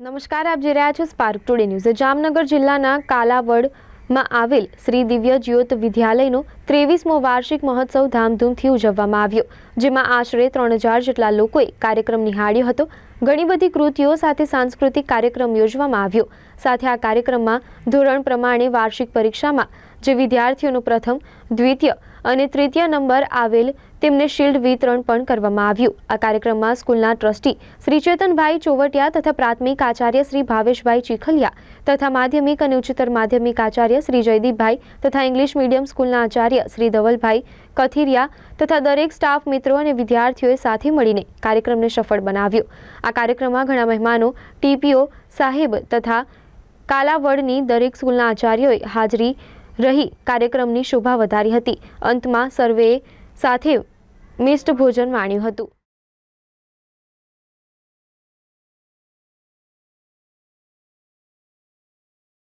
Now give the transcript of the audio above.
નમસ્કાર, આપ જોઈ રહ્યા છો સ્પાર્ક ટુડે ન્યૂઝ જામનગર જિલ્લાના કાલાવડમાં આવેલ શ્રી દિવ્ય જ્યોત વિદ્યાલયનો ત્રેવીસમો વાર્ષિક મહોત્સવ ધામધૂમથી ઉજવવામાં આવ્યો, જેમાં આશરે ત્રણ હજાર જેટલા લોકોએ કાર્યક્રમ નિહાળ્યો હતો. ઘણી બધી કૃતિઓ સાથે સાંસ્કૃતિક કાર્યક્રમ યોજવામાં આવ્યો. સાથે આ કાર્યક્રમમાં ધોરણ પ્રમાણે વાર્ષિક પરીક્ષામાં જે વિદ્યાર્થીઓનું પ્રથમ, દ્વિતીય અને તૃતીય નંબર આવેલ તેમને શિલ્ડ વિતરણ પણ કરવામાં આવ્યું. આ કાર્યક્રમમાં સ્કૂલના ટ્રસ્ટી શ્રી ચેતનભાઈ ચોવટિયા તથા પ્રાથમિક આચાર્ય શ્રી ભાવેશભાઈ ચીખલિયા તથા માધ્યમિક અને ઉચ્ચતર માધ્યમિક આચાર્ય શ્રી જયદીપભાઈ તથા ઇંગ્લિશ મીડિયમ સ્કૂલના આચાર્ય શ્રી ધવલભાઈ કથિરિયા તથા દરેક સ્ટાફ મિત્રો અને વિદ્યાર્થીઓએ સાથે મળીને કાર્યક્રમને સફળ બનાવ્યો. આ કાર્યક્રમમાં ઘણા મહેમાનો, ટીપીઓ સાહેબ તથા કાલાવડની દરેક સ્કૂલના આચાર્યોએ હાજરી રહી કાર્યક્રમની શોભા વધારી હતી. અંતમાં સર્વેએ સાથે મિષ્ટ ભોજન માણ્યું હતું.